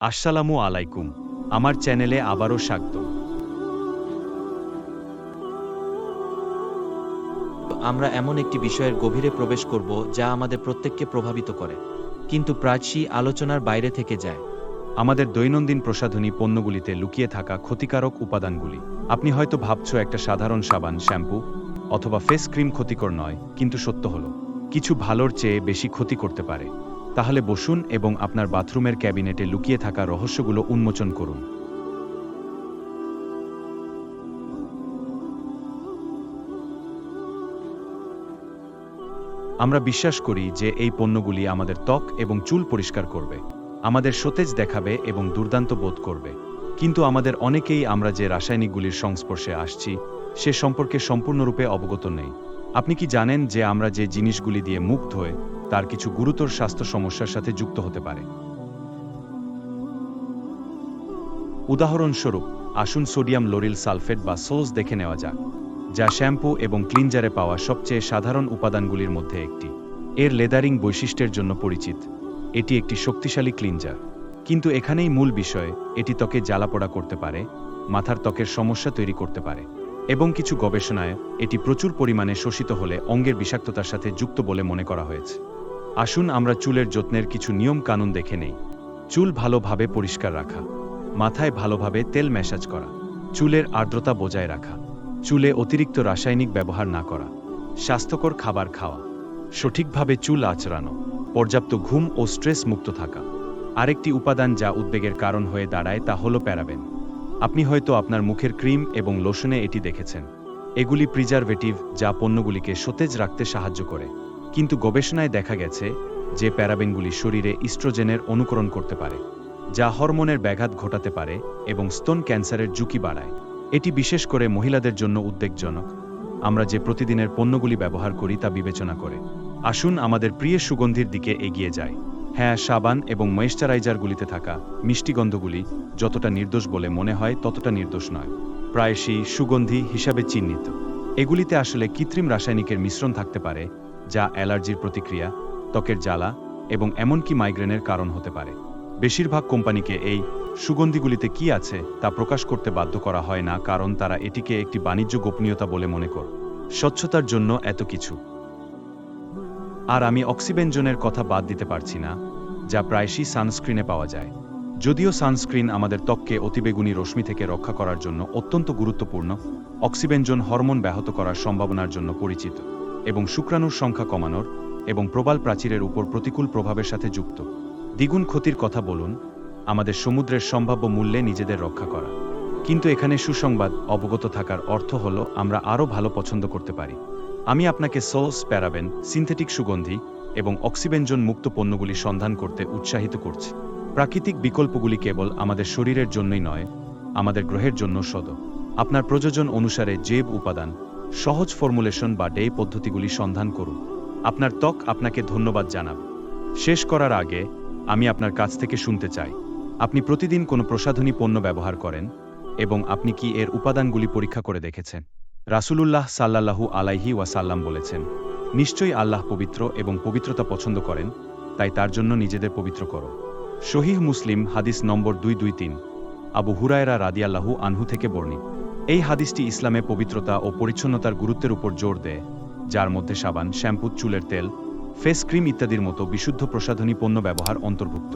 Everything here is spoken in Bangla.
আসসালামু আলাইকুম। আমার চ্যানেলে আবারও স্বাগত। আমরা এমন একটি বিষয়ের গভীরে প্রবেশ করব যা আমাদের প্রত্যেককে প্রভাবিত করে, কিন্তু প্রাচী আলোচনার বাইরে থেকে যায়। আমাদের দৈনন্দিন প্রসাধনী পণ্যগুলিতে লুকিয়ে থাকা ক্ষতিকারক উপাদানগুলি। আপনি হয়তো ভাবছ একটা সাধারণ সাবান, শ্যাম্পু, অথবা ফেস ক্রিম ক্ষতিকর নয়, কিন্তু সত্য হলো, কিছু ভালোর চেয়ে বেশি ক্ষতি করতে পারে। তাহলে বসুন এবং আপনার বাথরুমের ক্যাবিনেটে লুকিয়ে থাকা রহস্যগুলো উন্মোচন করুন। আমরা বিশ্বাস করি যে এই পণ্যগুলি আমাদের ত্বক এবং চুল পরিষ্কার করবে, আমাদের সতেজ দেখাবে এবং দুর্দান্ত বোধ করবে। কিন্তু আমাদের অনেকেই আমরা যে রাসায়নিকগুলির সংস্পর্শে আসছি, সে সম্পর্কে সম্পূর্ণরূপে অবগত নেই। আপনি কি জানেন যে আমরা যে জিনিসগুলি দিয়ে মুখ ধোয় তার কিছু গুরুতর স্বাস্থ্য সমস্যার সাথে যুক্ত হতে পারে। উদাহরণস্বরূপ, আসুন সোডিয়াম লোরিল সালফেট বা সোস দেখে নেওয়া যাক, যা শ্যাম্পু এবং ক্লিনজারে পাওয়া সবচেয়ে সাধারণ উপাদানগুলির মধ্যে একটি। এর লেদারিং বৈশিষ্ট্যের জন্য পরিচিত। এটি একটি শক্তিশালী ক্লিনজার। কিন্তু এখানেই মূল বিষয়, এটি ত্বকে জ্বালাপোড়া করতে পারে, মাথার ত্বকের সমস্যা তৈরি করতে পারে, এবং কিছু গবেষণায় এটি প্রচুর পরিমাণে শোষিত হলে অঙ্গের বিষাক্ততার সাথে যুক্ত বলে মনে করা হয়েছে। আসুন আমরা চুলের যত্নের কিছু নিয়ম কানুন দেখে নেই। চুল ভালোভাবে পরিষ্কার রাখা, মাথায় ভালোভাবে তেল ম্যাসাজ করা, চুলের আর্দ্রতা বজায় রাখা, চুলে অতিরিক্ত রাসায়নিক ব্যবহার না করা, স্বাস্থ্যকর খাবার খাওয়া, সঠিকভাবে চুল আচড়ানো, পর্যাপ্ত ঘুম ও স্ট্রেস মুক্ত থাকা। আরেকটি উপাদান যা উদ্বেগের কারণ হয়ে দাঁড়ায় তা হল প্যারাবেন। আপনি হয়তো আপনার মুখের ক্রিম এবং লোশনে এটি দেখেছেন। এগুলি প্রিজারভেটিভ যা পণ্যগুলিকে সতেজ রাখতে সাহায্য করে। কিন্তু গবেষণায় দেখা গেছে যে প্যারাবেনগুলি শরীরে ইস্ট্রোজেনের অনুকরণ করতে পারে, যা হরমোনের ব্যাঘাত ঘটাতে পারে এবং স্তন ক্যান্সারের ঝুঁকি বাড়ায়। এটি বিশেষ করে মহিলাদের জন্য উদ্বেগজনক। আমরা যে প্রতিদিনের পণ্যগুলি ব্যবহার করি তা বিবেচনা করে। আসুন আমাদের প্রিয় সুগন্ধির দিকে এগিয়ে যাই। হ্যাঁ সাবান এবং ময়েশ্চারাইজারগুলিতে থাকা মিষ্টি গন্ধগুলি যতটা নির্দোষ বলে মনে হয় ততটা নির্দোষ নয়। প্রায়শই সুগন্ধি হিসাবে চিহ্নিত। এগুলিতে আসলে কৃত্রিম রাসায়নিকের মিশ্রণ থাকতে পারে যা অ্যালার্জির প্রতিক্রিয়া, ত্বকের জ্বালা এবং এমনকি মাইগ্রেনের কারণ হতে পারে। বেশিরভাগ কোম্পানিকে এই সুগন্ধিগুলিতে কি আছে তা প্রকাশ করতে বাধ্য করা হয় না কারণ তারা এটিকে একটি বাণিজ্য গোপনীয়তা বলে মনে কর। স্বচ্ছতার জন্য এত কিছু। আর আমি অক্সিবেঞ্জনের কথা বাদ দিতে পারছি না, যা প্রায়শই সানস্ক্রিনে পাওয়া যায়। যদিও সানস্ক্রিন আমাদের ত্বককে অতিবেগুনি রশ্মি থেকে রক্ষা করার জন্য অত্যন্ত গুরুত্বপূর্ণ অক্সিবেঞ্জন হরমোন ব্যাহত করার সম্ভাবনার জন্য পরিচিত। এবং শুক্রাণুর সংখ্যা কমানোর এবং প্রবাল প্রাচীরের উপর প্রতিকূল প্রভাবের সাথে যুক্ত। দ্বিগুণ ক্ষতির কথা বলুন, আমাদের সমুদ্রের সম্ভাব্য মূল্যে নিজেদের রক্ষা করা। কিন্তু এখানে সুসংবাদ, অবগত থাকার অর্থ হল, আমরা আরও ভালো পছন্দ করতে পারি। আমি আপনাকে সস, প্যারাবেন, সিনথেটিক সুগন্ধি এবং অক্সিবেঞ্জন মুক্ত পণ্যগুলি সন্ধান করতে উৎসাহিত করছি। প্রাকৃতিক বিকল্পগুলি কেবল আমাদের শরীরের জন্যই নয়, আমাদের গ্রহের জন্য সদ। আপনার প্রযোজন অনুসারে জৈব উপাদান সহজ ফর্মুলেশন বা ডে পদ্ধতিগুলি সন্ধান করুন। আপনার ত্বক আপনাকে ধন্যবাদ জানাবে। শেষ করার আগে আমি আপনার কাছ থেকে শুনতে চাই। আপনি প্রতিদিন কোনো প্রসাধনী পণ্য ব্যবহার করেন এবং আপনি কি এর উপাদানগুলি পরীক্ষা করে দেখেছেন? রাসূলুল্লাহ সাল্লাল্লাহু আলাইহি ওয়াসাল্লাম বলেছেন, নিশ্চয়ই আল্লাহ পবিত্র এবং পবিত্রতা পছন্দ করেন, তাই তার জন্য নিজেদের পবিত্র করো। শহীহ মুসলিম হাদিস নম্বর দুই দুই তিন, আবু হুরায়রা রাদিয়াল্লাহু আনহু থেকে বর্ণিত। এই হাদিসটি ইসলামে পবিত্রতা ও পরিচ্ছন্নতার গুরুত্বের উপর জোর দেয়, যার মধ্যে সাবান, শ্যাম্পু, চুলের তেল, ফেস ক্রিম ইত্যাদির মতো বিশুদ্ধ প্রসাধনী পণ্য ব্যবহার অন্তর্ভুক্ত।